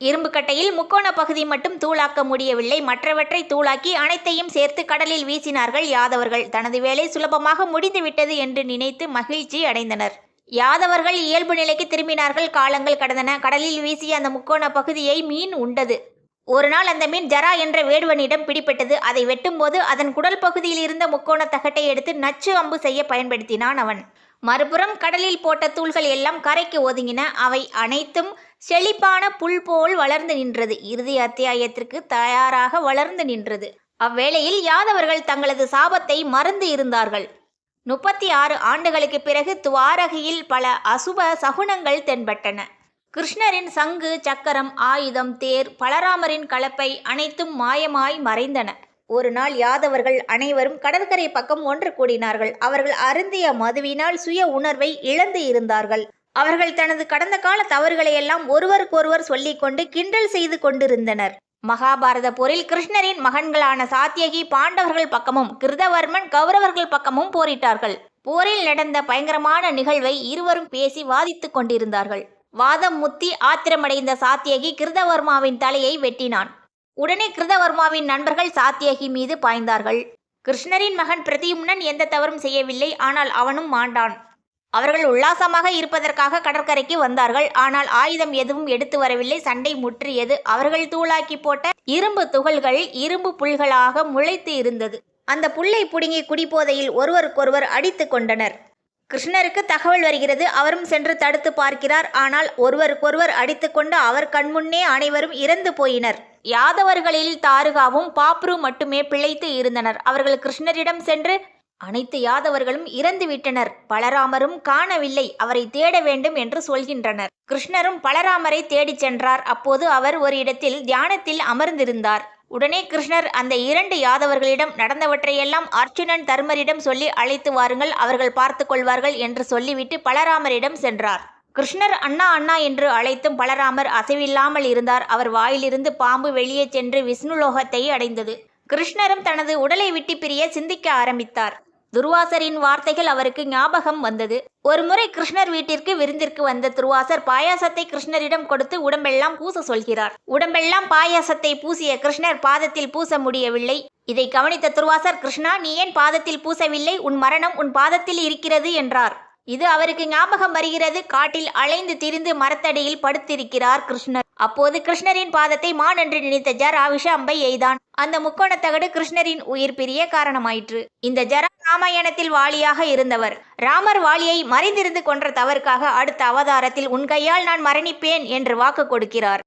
இரும்பு கட்டையில் முக்கோண பகுதி மட்டும் தூளாக்க முடியவில்லை. மற்றவற்றை தூளாக்கி அனைத்தையும் சேர்த்து கடலில் வீசினார்கள் யாதவர்கள். தனது வேலை சுலபமாக முடிந்துவிட்டது என்று நினைத்து மகிழ்ச்சி அடைந்தனர். யாதவர்கள் இயல்பு நிலைக்கு திரும்பினார்கள். காலங்கள் கடந்தன. கடலில் வீசிய அந்த முக்கோண பகுதியை மீன் உண்டது. ஒரு நாள் அந்த மீன் ஜரா என்ற வேடுவனிடம் பிடிபட்டது. அதை வெட்டும்போது அதன் குடல் பகுதியில் இருந்த முக்கோண தகட்டை எடுத்து நச்சு அம்பு செய்ய பயன்படுத்தினான் அவன். மறுபுறம் கடலில் போட்ட தூள்கள் எல்லாம் கரைக்கு ஒதுங்கின. அவை அனைத்தும் செழிப்பான புல் போல் வளர்ந்து நின்றது. இறுதி அத்தியாயத்திற்கு தயாராக வளர்ந்து நின்றது. அவ்வேளையில் யாதவர்கள் தங்களது சாபத்தை மறந்து இருந்தார்கள். முப்பத்தி ஆறு ஆண்டுகளுக்கு பிறகு துவாரகையில் பல அசுப சகுனங்கள் தென்பட்டன. கிருஷ்ணரின் சங்கு சக்கரம் ஆயுதம் தேர் பலராமரின் கலப்பை அனைத்தும் மாயமாய் மறைந்தன. ஒரு நாள் யாதவர்கள் அனைவரும் கடற்கரை பக்கம் ஒன்று கூடினார்கள். அவர்கள் அருந்திய மதுவினால் சுய உணர்வை இழந்து இருந்தார்கள். அவர்கள் தனது கடந்த கால தவறுகளை எல்லாம் ஒருவருக்கொருவர் சொல்லிக்கொண்டு கிண்டல் செய்து கொண்டிருந்தனர். மகாபாரத போரில் கிருஷ்ணரின் மகன்களான சாத்தியகி பாண்டவர்கள் பக்கமும் கிருதவர்மன் கௌரவர்கள் பக்கமும் போரிட்டார்கள். போரில் நடந்த பயங்கரமான நிகழ்வை இருவரும் பேசி வாதித்துக் கொண்டிருந்தார்கள். வாதம் முத்தி ஆத்திரமடைந்த சாத்தியகி கிருதவர்மாவின் தலையை வெட்டினான். உடனே கிருதவர்மாவின் நண்பர்கள் சாத்தியகி மீது பாய்ந்தார்கள். கிருஷ்ணரின் மகன் பிரதியும்னன் எந்த தவறும் செய்யவில்லை ஆனால் அவனும் மாண்டான். அவர்கள் உல்லாசமாக இருப்பதற்காக கடற்கரைக்கு வந்தார்கள். ஆனால் ஆயுதம் எதுவும் எடுத்து வரவில்லை. சண்டை முற்றியது. அவர்கள் தூளாக்கி போட்ட இரும்பு துகள்கள் இரும்பு புல்களாக முளைத்து இருந்தது. அந்த புல்லை புடுங்கி குடிபோதையில் ஒருவருக்கொருவர் அடித்து கொண்டனர். கிருஷ்ணருக்கு தகவல் வருகிறது. அவரும் சென்று தடுத்து பார்க்கிறார். ஆனால் ஒருவருக்கொருவர் அடித்துக்கொண்டு அவர் கண்முன்னே அனைவரும் இறந்து போயினர். யாதவர்களில் தாருகாவும் பாப்ரு மட்டுமே பிழைத்து இருந்தனர். அவர்கள் கிருஷ்ணரிடம் சென்று அனைத்து யாதவர்களும் இறந்து விட்டனர் பலராமரும் காணவில்லை. அவரை தேட வேண்டும் என்று சொல்கின்றனர். கிருஷ்ணரும் பலராமரை தேடிச் சென்றார். அப்போது அவர் ஒரு இடத்தில் தியானத்தில் அமர்ந்திருந்தார். உடனே கிருஷ்ணர் அந்த இரண்டு யாதவர்களிடம் நடந்தவற்றையெல்லாம் அர்ச்சுனன் தர்மரிடம் சொல்லி அழைத்து வாருங்கள். அவர்கள் பார்த்து கொள்வார்கள் என்று சொல்லிவிட்டு பலராமரிடம் சென்றார். கிருஷ்ணர் அண்ணா அண்ணா என்று அழைத்தும் பலராமர் அசைவில்லாமல் இருந்தார். அவர் வாயிலிருந்து பாம்பு வெளியே சென்று விஷ்ணுலோகத்தை அடைந்தது. கிருஷ்ணரும் தனது உடலை விட்டு பிரிய சிந்திக்க ஆரம்பித்தார். துர்வாசரின் வார்த்தைகள் அவருக்கு ஞாபகம் வந்தது. ஒருமுறை கிருஷ்ணர் வீட்டிற்கு விருந்திற்கு வந்த துர்வாசர் பாயாசத்தை கிருஷ்ணரிடம் கொடுத்து உடம்பெல்லாம் பூச சொல்கிறார். உடம்பெல்லாம் பாயாசத்தை பூசிய கிருஷ்ணர் பாதத்தில் பூச முடியவில்லை. இதை கவனித்த துர்வாசர் கிருஷ்ணா நீ ஏன் பாதத்தில் பூசவில்லை? உன் மரணம் உன் பாதத்தில் இருக்கிறது என்றார். இது அவருக்கு ஞாபகம் வருகிறது. காட்டில் அலைந்து திரிந்து மரத்தடியில் படுத்திருக்கிறார் கிருஷ்ணர். அப்போது கிருஷ்ணரின் பாதத்தை மான் என்று நினைத்த ஜரா அம்பை எய்தான். அந்த முக்கோணத்தகடு கிருஷ்ணரின் உயிர் பிரிய காரணமாயிற்று. இந்த ஜரா ராமாயணத்தில் வாலியாக இருந்தவர். ராமர் வாலியை மறைந்திருந்து கொன்ற தவறுக்காக அடுத்த அவதாரத்தில் உன் கையால் நான் மரணிப்பேன் என்று வாக்கு கொடுக்கிறார்.